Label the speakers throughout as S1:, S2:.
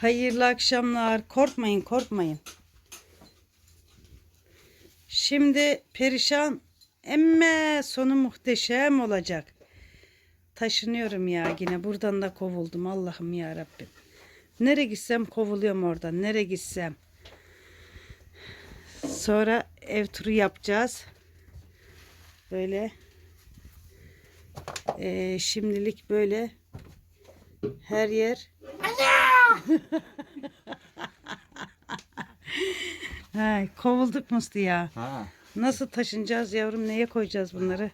S1: Hayırlı akşamlar. Korkmayın, korkmayın. Şimdi perişan emme sonu muhteşem olacak. Taşınıyorum ya yine. Buradan da kovuldum. Allah'ım ya Rabbim. Nere gitsem kovuluyorum oradan. Nere gitsem. Sonra ev turu yapacağız. Böyle. Ee, şimdilik böyle her yer Hay, kovulduk Musti ya.
S2: Ha.
S1: Nasıl taşınacağız yavrum? Neye koyacağız bunları?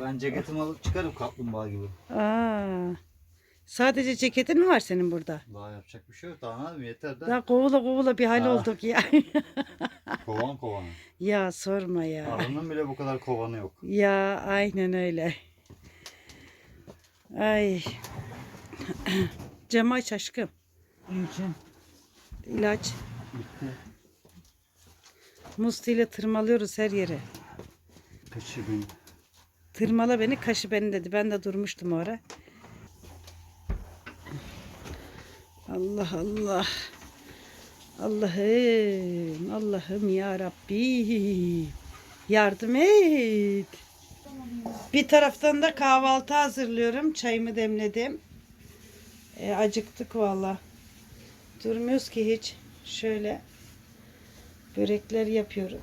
S2: Ben ceketimi alıp çıkarım kaplumbağa gibi.
S1: Aa, sadece ceketin mi var senin burada?
S2: Daha yapacak bir şey yok. Daha ne yapayım yeter de.
S1: Daha kovula kovula bir hal
S2: Aa.
S1: olduk ya.
S2: Kovan kovanı.
S1: ya sorma ya.
S2: Arının bile bu kadar kovanı yok.
S1: Ya aynen öyle. Ay. Camı aç aşkım.
S2: İçin.
S1: İlaç.
S2: Bitti.
S1: Musti ile tırmalıyoruz her yere.
S2: Kaçı beni.
S1: Tırmala beni kaşı beni dedi. Ben de durmuştum orada. Allah Allah. Allah'ım. Allah'ım ya Rabbi. Yardım et. Bir taraftan da kahvaltı hazırlıyorum. Çayımı demledim. E, acıktık valla. Durmuyoruz ki hiç. Şöyle börekler yapıyorum.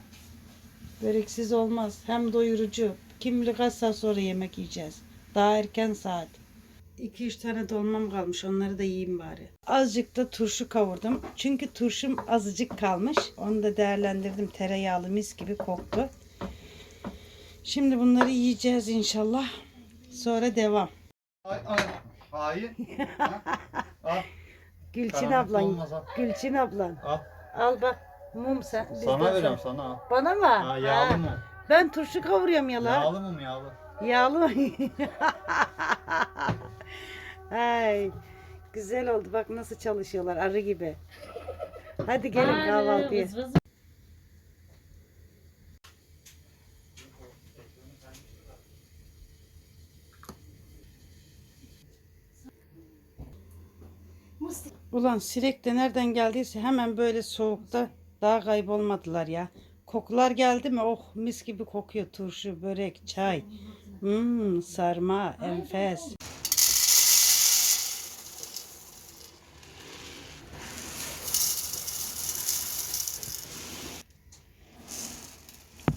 S1: Böreksiz olmaz. Hem doyurucu. Kim bilir kaç saat sonra yemek yiyeceğiz. Daha erken saat. 2-3 tane dolmam kalmış. Onları da yiyeyim bari. Azıcık da turşu kavurdum. Çünkü turşum azıcık kalmış. Onu da değerlendirdim. Tereyağlı mis gibi koktu. Şimdi bunları yiyeceğiz inşallah. Sonra devam.
S2: Ay ay. Hayır. Ha? Al.
S1: Gülçin
S2: Karanlık
S1: ablan.
S2: olmaz ha.
S1: Gülçin ablan.
S2: Al.
S1: Al bak. Mum sen. bizden
S2: Sana
S1: sonra.
S2: veriyorum sana al.
S1: Bana mı?
S2: Ha, yağlı
S1: Ha.
S2: mı?
S1: Ben turşu kavuruyorum ya lan.
S2: Yağlı mı yağlı?
S1: Yağlı mı? Ay, güzel oldu. Bak nasıl çalışıyorlar arı gibi. Hadi gelin kahvaltıya. Ulan sinek de nereden geldiyse hemen böyle soğukta daha kaybolmadılar ya. Kokular geldi mi? Oh mis gibi kokuyor. Turşu, börek, çay. Hmm, sarma, enfes.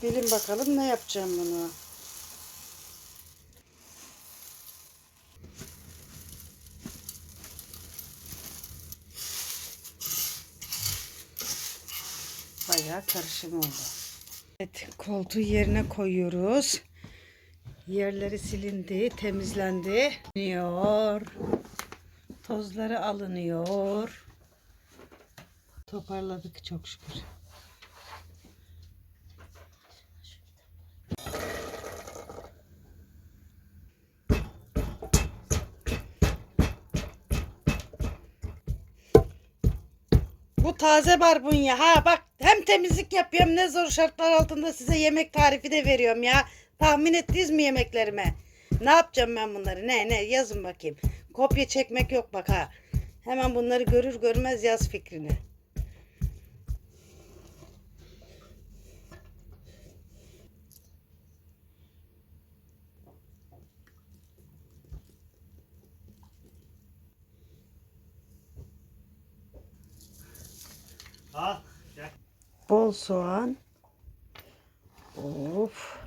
S1: Bilin bakalım ne yapacağım bunu. Bayağı karışım oldu. Evet, koltuğu yerine koyuyoruz. Yerleri silindi, temizlendi. Alınıyor. Tozları alınıyor. Toparladık çok şükür. Taze barbunya ha bak hem temizlik yapıyorum ne zor şartlar altında size yemek tarifi de veriyorum ya. Tahmin ettiniz mi yemeklerime? Ne yapacağım ben bunları? Ne ne yazın bakayım. Kopya çekmek yok bak ha. Hemen bunları görür görmez yaz fikrini. Bol soğan. Of.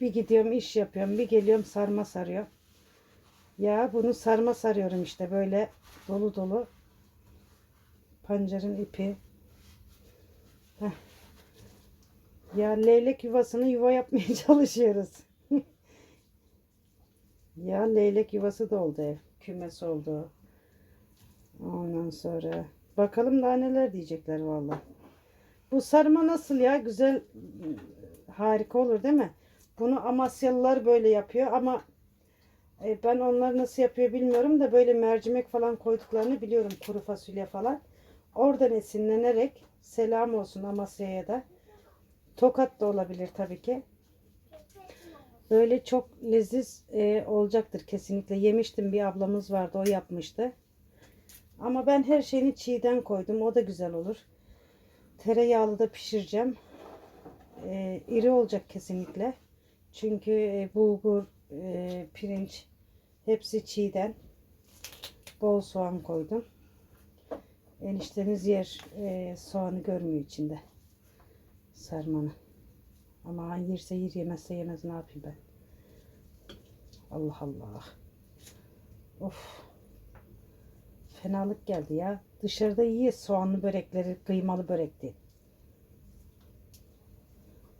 S1: Bir gidiyorum iş yapıyorum. Bir geliyorum sarma sarıyorum. Ya bunu sarma sarıyorum işte böyle dolu dolu. Pancarın ipi. Heh. Ya leylek yuvasını yuva yapmaya çalışıyoruz. Ya leylek yuvası da oldu ev. Kümes oldu. Ondan sonra bakalım daha neler diyecekler valla. Bu sarma nasıl ya? Güzel harika olur değil mi? Bunu Amasyalılar böyle yapıyor ama e, ben onlar nasıl yapıyor bilmiyorum da böyle mercimek falan koyduklarını biliyorum. Kuru fasulye falan. Oradan esinlenerek selam olsun Amasya'ya da. Tokat da olabilir tabii ki. Böyle çok leziz e, olacaktır kesinlikle. Yemiştim bir ablamız vardı o yapmıştı. Ama ben her şeyini çiğden koydum. O da güzel olur. Tereyağlı da pişireceğim. E, iri olacak kesinlikle. Çünkü e, bulgur, e, pirinç hepsi çiğden. Bol soğan koydum. Eniştemiz yer e, soğanı görmüyor içinde. Sarmanı. Ama yerse yer yemezse yemez ne yapayım ben. Allah Allah. Of. Fenalık geldi ya. Dışarıda iyi soğanlı börekleri, kıymalı börekti.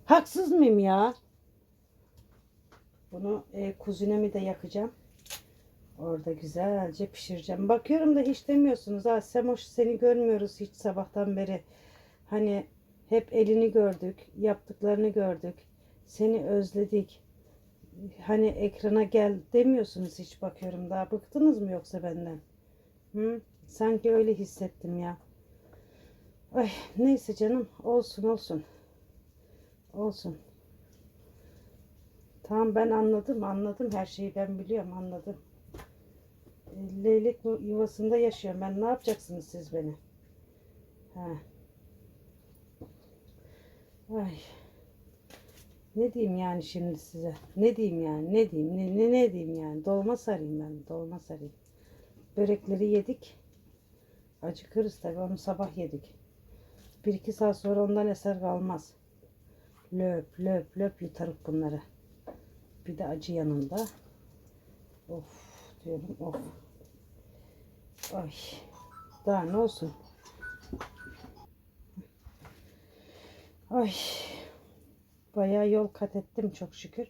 S1: Haksız mıyım ya? Bunu e, kuzinemi de yakacağım. Orada güzelce pişireceğim. Bakıyorum da hiç demiyorsunuz. Ha Semoş seni görmüyoruz hiç sabahtan beri. Hani hep elini gördük, yaptıklarını gördük. Seni özledik. Hani ekrana gel demiyorsunuz hiç bakıyorum daha. Bıktınız mı yoksa benden? Hı? Sanki öyle hissettim ya. Ay neyse canım olsun olsun. Olsun. Tamam ben anladım anladım her şeyi ben biliyorum anladım. Leylek yuvasında yaşıyorum ben ne yapacaksınız siz beni? Ha. Ay. Ne diyeyim yani şimdi size? Ne diyeyim yani? Ne diyeyim? Ne, ne, ne diyeyim yani? Dolma sarayım ben. Dolma sarayım. Börekleri yedik. Acıkırız tabii. Onu sabah yedik. Bir iki saat sonra ondan eser kalmaz. Löp löp löp yutarık bunları. Bir de acı yanında. Of diyorum of. Ay. Daha ne olsun? Ay. Bayağı yol kat ettim çok şükür.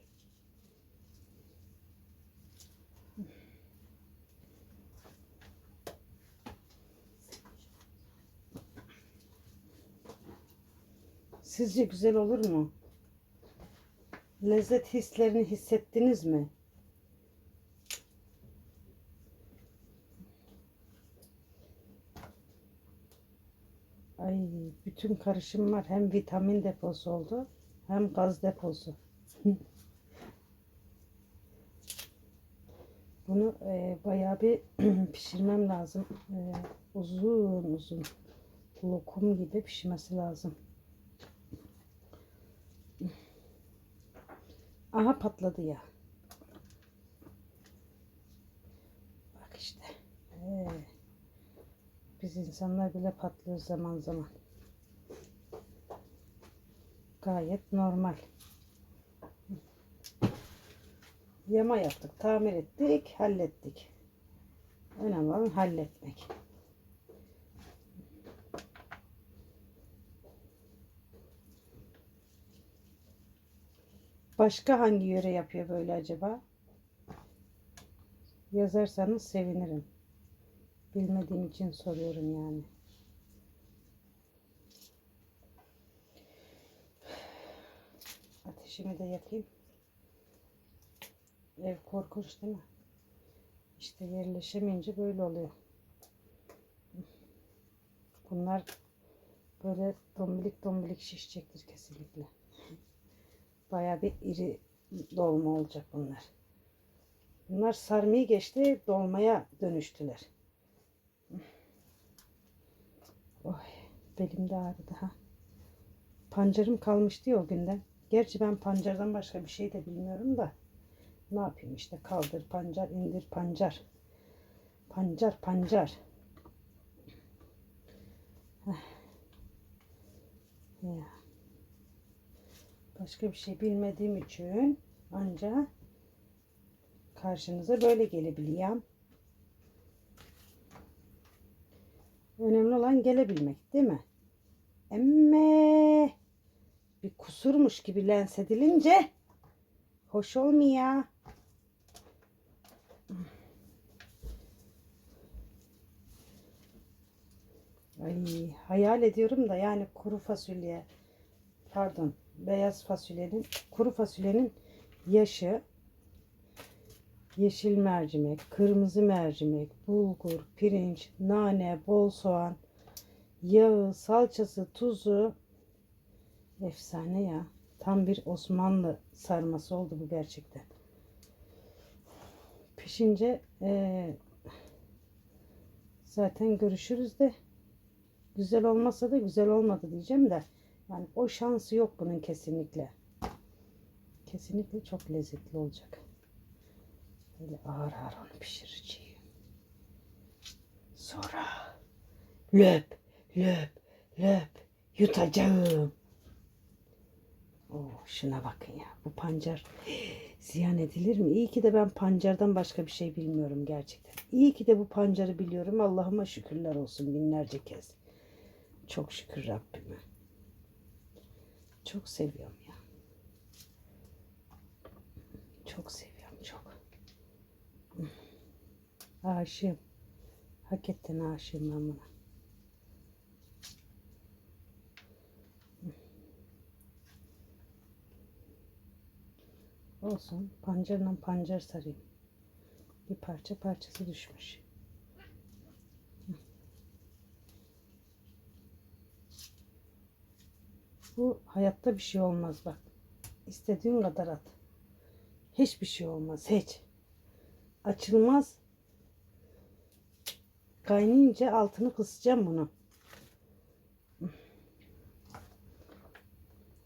S1: Sizce güzel olur mu? Lezzet hislerini hissettiniz mi? Ay bütün karışım var. Hem vitamin deposu oldu hem gaz deposu. Bunu e, bayağı bir pişirmem lazım. E, uzun uzun lokum gibi pişmesi lazım. Aha patladı ya. Bak işte. Ee, biz insanlar bile patlıyor zaman zaman. Gayet normal. Yama yaptık, tamir ettik, hallettik. Önemli olan halletmek. Başka hangi yöre yapıyor böyle acaba? Yazarsanız sevinirim. Bilmediğim için soruyorum yani. Ateşimi de yakayım. Ev korkunç değil mi? İşte yerleşemeyince böyle oluyor. Bunlar böyle dombilik dombilik şişecektir kesinlikle. Bayağı bir iri dolma olacak bunlar. Bunlar sarmayı geçti dolmaya dönüştüler. Oy, belim de ağrıdı ha. Pancarım kalmıştı ya o günden. Gerçi ben pancardan başka bir şey de bilmiyorum da. Ne yapayım işte kaldır pancar indir pancar. Pancar pancar. Ya. Başka bir şey bilmediğim için ancak karşınıza böyle gelebiliyorum. Önemli olan gelebilmek değil mi? Emme bir kusurmuş gibi lens edilince hoş olmuyor. Ay hayal ediyorum da yani kuru fasulye pardon beyaz fasulyenin kuru fasulyenin yaşı yeşil mercimek, kırmızı mercimek, bulgur, pirinç, nane, bol soğan, yağı, salçası, tuzu efsane ya. Tam bir Osmanlı sarması oldu bu gerçekten. Pişince eee, zaten görüşürüz de güzel olmasa da güzel olmadı diyeceğim de yani o şansı yok bunun kesinlikle. Kesinlikle çok lezzetli olacak. Böyle ağır ağır onu pişireceğim. Sonra löp löp löp yutacağım. Oh, şuna bakın ya. Bu pancar ziyan edilir mi? İyi ki de ben pancardan başka bir şey bilmiyorum gerçekten. İyi ki de bu pancarı biliyorum. Allah'ıma şükürler olsun binlerce kez. Çok şükür Rabbime. Çok seviyorum ya. Çok seviyorum çok. Aşığım. Hakikaten aşığım ben buna. Olsun. Pancarla pancar sarayım. Bir parça parçası düşmüş. Bu hayatta bir şey olmaz bak. İstediğin kadar at. Hiçbir şey olmaz. Hiç. Açılmaz. Kaynayınca altını kısacağım bunu.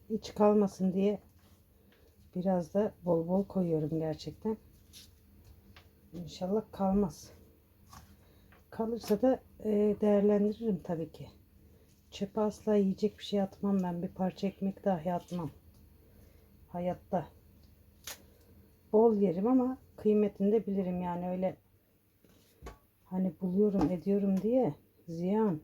S1: İç kalmasın diye biraz da bol bol koyuyorum gerçekten. İnşallah kalmaz. Kalırsa da e, değerlendiririm tabii ki. Çöpe asla yiyecek bir şey atmam ben. Bir parça ekmek dahi atmam. Hayatta. Bol yerim ama kıymetini de bilirim yani öyle hani buluyorum ediyorum diye ziyan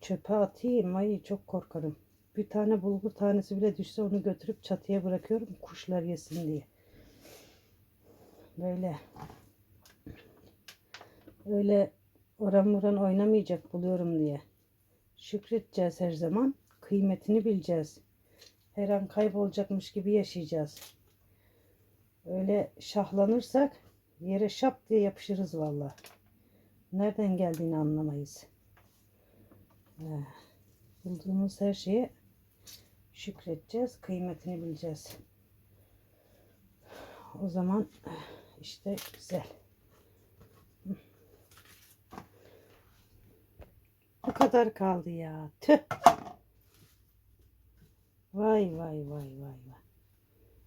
S1: çöpe atayım ay çok korkarım. Bir tane bulgur tanesi bile düşse onu götürüp çatıya bırakıyorum kuşlar yesin diye. Böyle öyle oran buran oynamayacak buluyorum diye. Şükredeceğiz her zaman. Kıymetini bileceğiz. Her an kaybolacakmış gibi yaşayacağız. Öyle şahlanırsak yere şap diye yapışırız valla. Nereden geldiğini anlamayız. Eh, Bulduğumuz her şeye şükredeceğiz. Kıymetini bileceğiz. O zaman işte güzel. Bu kadar kaldı ya. Tüh. Vay vay vay vay vay.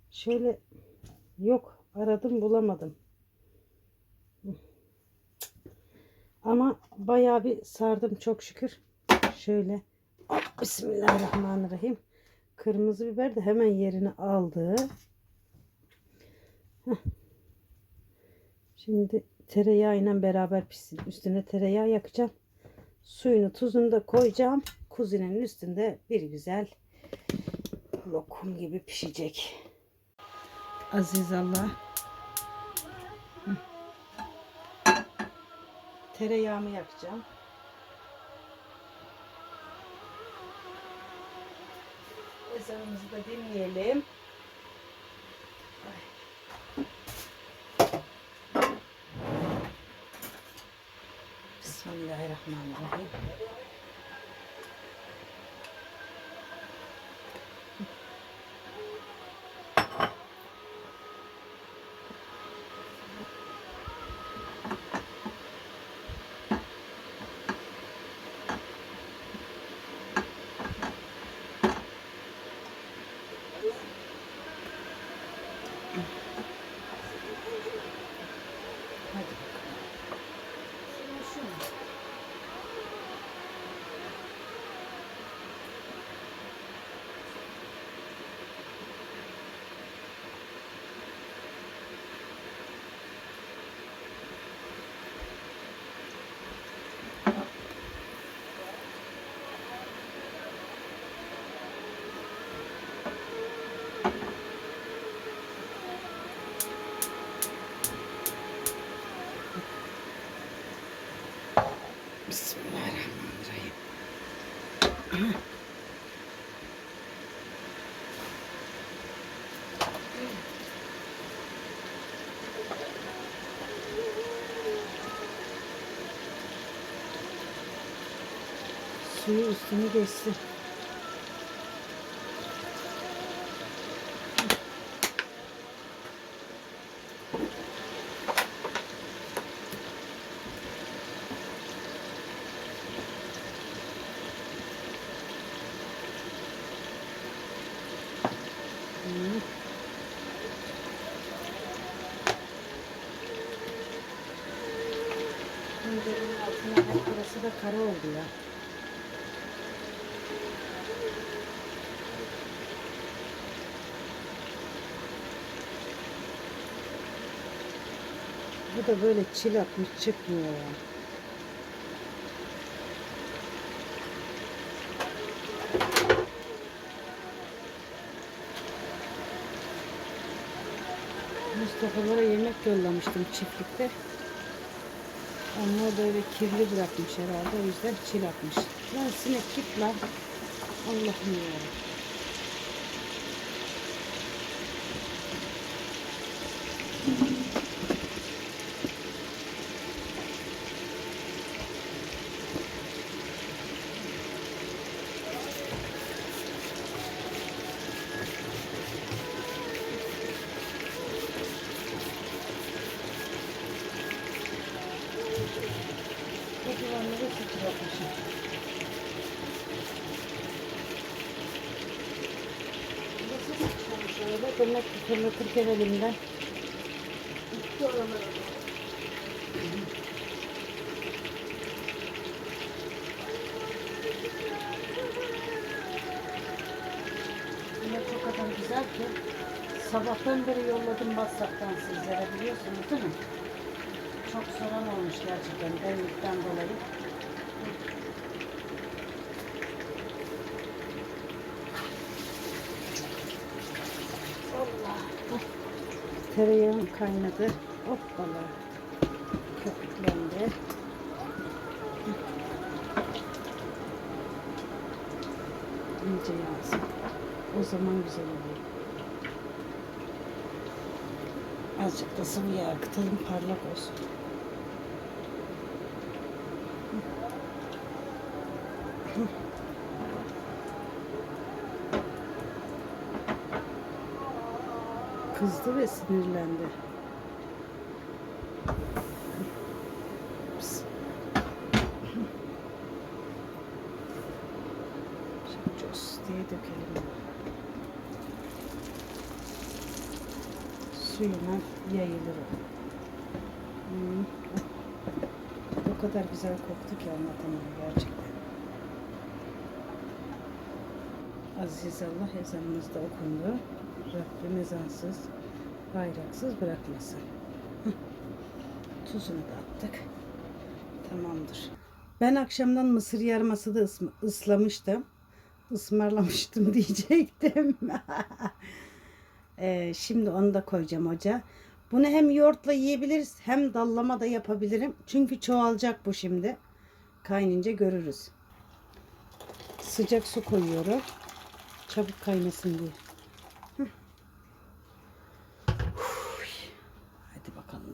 S1: Şöyle yok aradım bulamadım. Ama bayağı bir sardım çok şükür. Şöyle Bismillahirrahmanirrahim. Kırmızı biber de hemen yerini aldı. Şimdi tereyağıyla beraber pişsin. Üstüne tereyağı yakacağım. Suyunu tuzunu da koyacağım. Kuzinenin üstünde bir güzel lokum gibi pişecek. Aziz Allah. Tereyağımı yakacağım. Ezanımızı da dinleyelim. Bismillahirrahmanirrahim. Bismillahirrahmanirrahim. Suyu üstünü geçsin. Hı. Tencerenin altına hep burası da kara oldu ya. Bu da böyle çil atmış çıkmıyor ya. Mustafa'lara yemek yollamıştım çiftlikte. Onlar böyle kirli bırakmış herhalde. O yüzden çil atmış. Lan sinek git lan. Allah'ım ya. Bu duvarları sıçratmışım. Burası sıçramış öyle. Demek ki fırlatırken elimden. Yemek o kadar güzel ki sabahtan beri yolladım WhatsApp'tan sizlere biliyorsunuz değil mi? Çok soran olmuş gerçekten demlikten dolayı. Tereyağım kaynadı. Hoppala. Köpüklendi. İyice yansın. O zaman güzel oluyor. Azıcık da sıvı yağ akıtalım parlak olsun. Kızdı ve sinirlendi. Şimdi cos diye dökelim. Suyuna yayılır. Hmm. O kadar güzel koktu ki anlatamam gerçekten. Aziz Allah ezanımızda okundu. Rabbim ezansız, bayraksız bırakmasın. Tuzunu da attık. Tamamdır. Ben akşamdan mısır yarması da ıslamıştım. Ismarlamıştım diyecektim. Ee, şimdi onu da koyacağım ocağa. Bunu hem yoğurtla yiyebiliriz hem dallama da yapabilirim. Çünkü çoğalacak bu şimdi. Kaynayınca görürüz. Sıcak su koyuyorum. Çabuk kaynasın diye.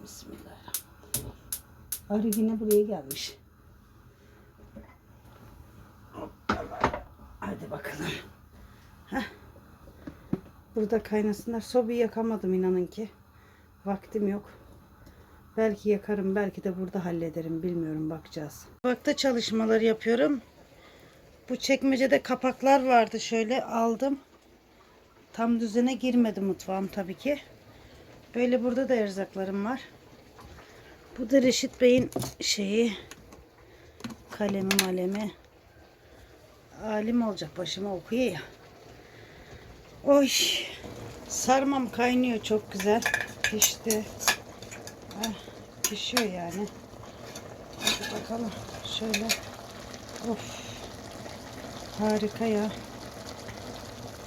S1: Bismillahirrahmanirrahim. Arı yine buraya gelmiş. Hadi bakalım. Heh. Burada kaynasınlar. Sobayı yakamadım inanın ki. Vaktim yok. Belki yakarım, belki de burada hallederim. Bilmiyorum, bakacağız. Mutfakta çalışmalar yapıyorum. Bu çekmecede kapaklar vardı. Şöyle aldım. Tam düzene girmedi mutfağım tabii ki. Böyle burada da erzaklarım var. Bu da Reşit Bey'in şeyi. Kalemi malemi. Alim olacak başıma okuyor ya. Oy. Sarmam kaynıyor çok güzel. Pişti. Ah, pişiyor yani. Hadi bakalım. Şöyle. Of. Harika ya.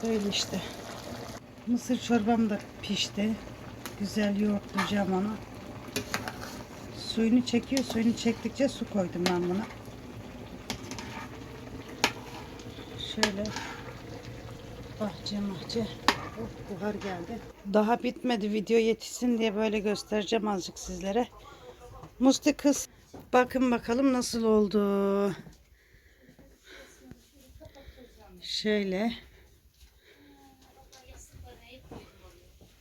S1: Böyle işte. Mısır çorbam da pişti. Güzel yoğurtlayacağım onu. Suyunu çekiyor. Suyunu çektikçe su koydum ben buna. Şöyle bahçe mahçe. Oh, buhar geldi. Daha bitmedi video yetişsin diye böyle göstereceğim azıcık sizlere. Musti kız bakın bakalım nasıl oldu. Şöyle.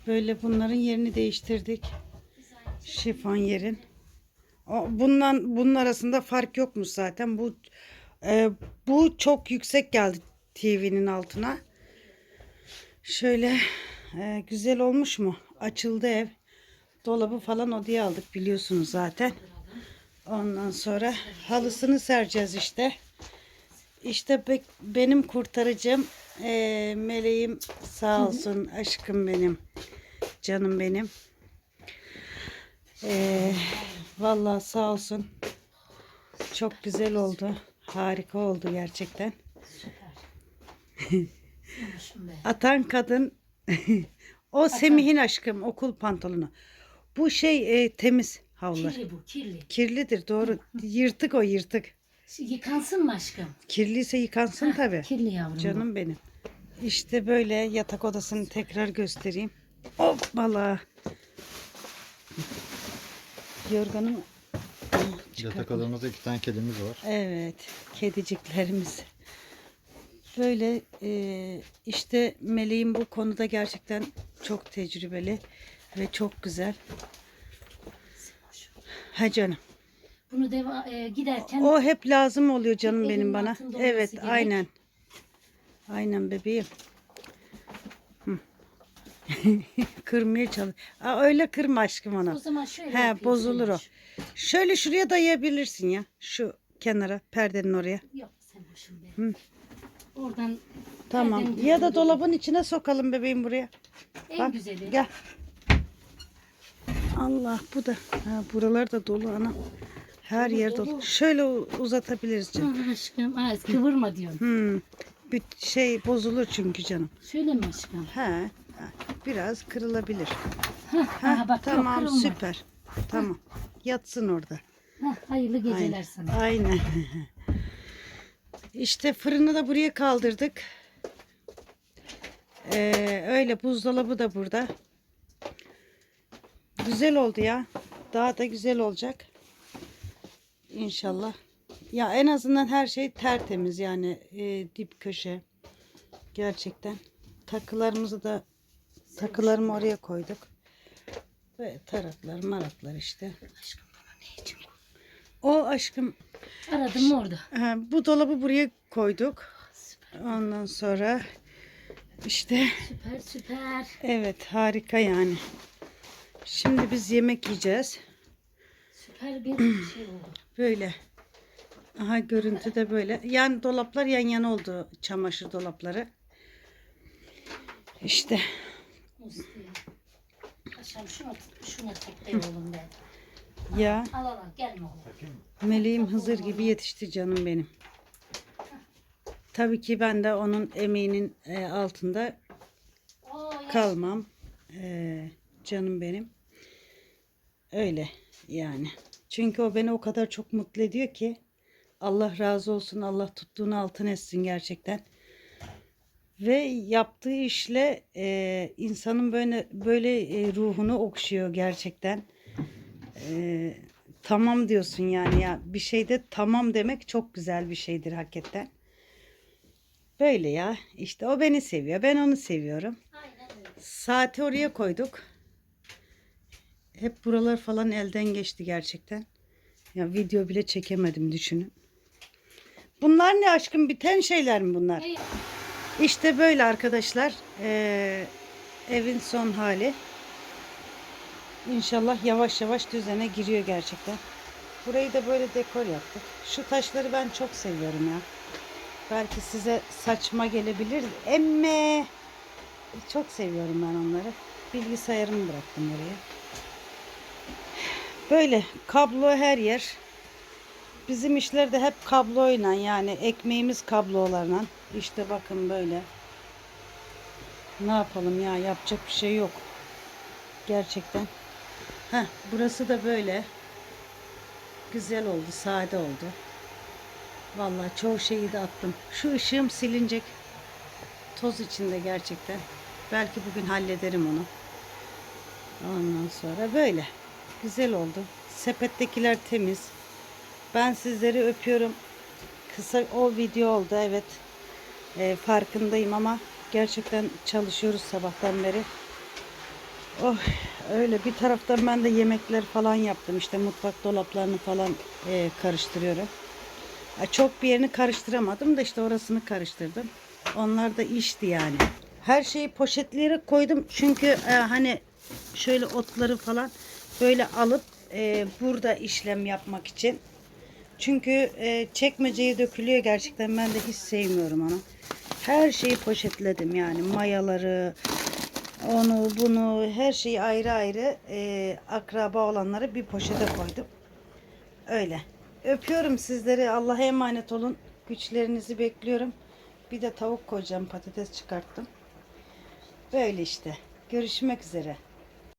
S1: Böyle bunların yerini değiştirdik. Şifon yerin. O, bundan bunun arasında fark yokmuş zaten. Bu e, bu çok yüksek geldi TV'nin altına. Şöyle Ee, güzel olmuş mu? Açıldı ev. Dolabı falan odaya aldık biliyorsunuz zaten. Ondan sonra halısını sereceğiz işte. İşte be- benim kurtarıcım ee, meleğim sağ olsun aşkım benim. Canım benim. Ee, vallahi sağ olsun. Çok güzel oldu. Harika oldu gerçekten. Atan kadın o Semih'in aşkım okul pantolonu. Bu şey e, temiz havlular.
S3: Kirli bu kirli.
S1: Kirlidir doğru. Yırtık o yırtık.
S3: Yıkansın mı aşkım?
S1: Kirliyse yıkansın tabi.
S3: Kirli yavrum. bu.
S1: Canım benim. İşte böyle yatak odasını tekrar göstereyim. Hoppala. Yorganım.
S2: Yatak odamızda iki tane kedimiz var.
S1: Evet, kediciklerimiz. Böyle e, işte Meleğim bu konuda gerçekten çok tecrübeli ve çok güzel. Ha canım.
S3: Bunu deva, e, giderken
S1: O hep lazım oluyor canım
S3: Elinin
S1: benim bana.
S3: altında olması
S1: Evet,
S3: gerek.
S1: aynen. Aynen bebeğim. Hı. Kırmaya çalış. Aa, öyle kırma aşkım onu.
S3: o zaman şöyle
S1: He
S3: yapayım,
S1: bozulur o. Şöyle şuraya dayayabilirsin ya. Şu kenara, perdenin oraya.
S3: Yok sen hoşum be. Oradan
S1: Tamam.
S3: perdenin
S1: Ya da
S3: dibinde
S1: dolabın içine sokalım bebeğim buraya.
S3: En
S1: Bak,
S3: güzeli.
S1: Gel. Allah bu da. Ha, buralar da dolu ana. Her yer dolu. Şöyle u- uzatabiliriz canım.
S3: Ah aşkım az kıvırma diyorsun.
S1: Hmm. Bir şey bozulur çünkü canım.
S3: Şöyle mi aşkım?
S1: He. Biraz kırılabilir.
S3: Hah,
S1: Ha,
S3: aha bak
S1: tamam
S3: yok
S1: süper. Tamam. Yatsın orada.
S3: Hah, hayırlı geceler
S1: Aynen.
S3: sana.
S1: Aynen. İşte fırını da buraya kaldırdık. Ee, öyle buzdolabı da burada. Güzel oldu ya. Daha da güzel olacak. İnşallah. Ya en azından her şey tertemiz yani e, dip köşe. Gerçekten. Takılarımızı da takılarımı oraya koyduk. Ve taraklar maraklar işte.
S3: Aşkım bana ne için?
S1: O aşkım
S3: Aradım mı orada?
S1: Ha, bu dolabı buraya koyduk.
S3: Süper
S1: Ondan sonra işte
S3: süper süper.
S1: evet harika yani. Şimdi biz yemek yiyeceğiz.
S3: Süper bir şey oldu.
S1: Böyle. Aha görüntü de böyle. Yani dolaplar yan yana oldu. Çamaşır dolapları. İşte
S3: Musti. Aşkım şunu, şunu tek oğlum be.
S1: ya
S3: Al al al gelme oğlum.
S1: meleğim Hızır gibi yetişti canım benim. Tabii ki ben de onun emeğinin e, altında
S3: Oo, ya.
S1: kalmam. Ee, canım benim. Öyle yani. Çünkü o beni o kadar çok mutlu ediyor ki Allah razı olsun. Allah tuttuğunu altın etsin gerçekten. Ve yaptığı işle e, insanın böyle böyle e, ruhunu okşuyor gerçekten. E, tamam diyorsun yani ya bir şeyde tamam demek çok güzel bir şeydir hakikaten. Böyle ya işte o beni seviyor ben onu seviyorum. Saati oraya koyduk. Hep buralar falan elden geçti gerçekten. Ya video bile çekemedim düşünün. Bunlar ne aşkım biten şeyler mi bunlar?
S3: Hey,
S1: İşte böyle arkadaşlar. Ee, evin son hali. İnşallah yavaş yavaş düzene giriyor gerçekten. Burayı da böyle dekor yaptık. Şu taşları ben çok seviyorum ya. Belki size saçma gelebilir. Emme. Çok seviyorum ben onları. Bilgisayarımı bıraktım buraya. Böyle kablo her yer. Bizim işlerde hep kabloyla yani ekmeğimiz kablolarla. İşte bakın böyle. Ne yapalım ya yapacak bir şey yok. Gerçekten. Heh, burası da böyle. Güzel oldu, sade oldu. Vallahi çoğu şeyi de attım. Şu ışığım silinecek. Toz içinde gerçekten. Belki bugün hallederim onu. Ondan sonra böyle. Güzel oldu. Sepettekiler temiz. Ben sizleri öpüyorum. Kısa o video oldu evet. Ee, farkındayım ama gerçekten çalışıyoruz sabahtan beri. Oh öyle bir taraftan ben de yemekler falan yaptım. İşte mutfak dolaplarını falan e, karıştırıyorum. Çok bir yerini karıştıramadım da işte orasını karıştırdım. Onlar da işti yani. Her şeyi poşetleyerek koydum. Çünkü e, hani şöyle otları falan böyle alıp e, burada işlem yapmak için. Çünkü e, çekmeceye dökülüyor gerçekten. Ben de hiç sevmiyorum onu. Her şeyi poşetledim yani mayaları, onu bunu her şeyi ayrı ayrı e, akraba olanları bir poşete koydum. Öyle. Öpüyorum sizleri. Allah'a emanet olun. Güçlerinizi bekliyorum. Bir de tavuk koyacağım. Patates çıkarttım. Böyle işte. Görüşmek üzere.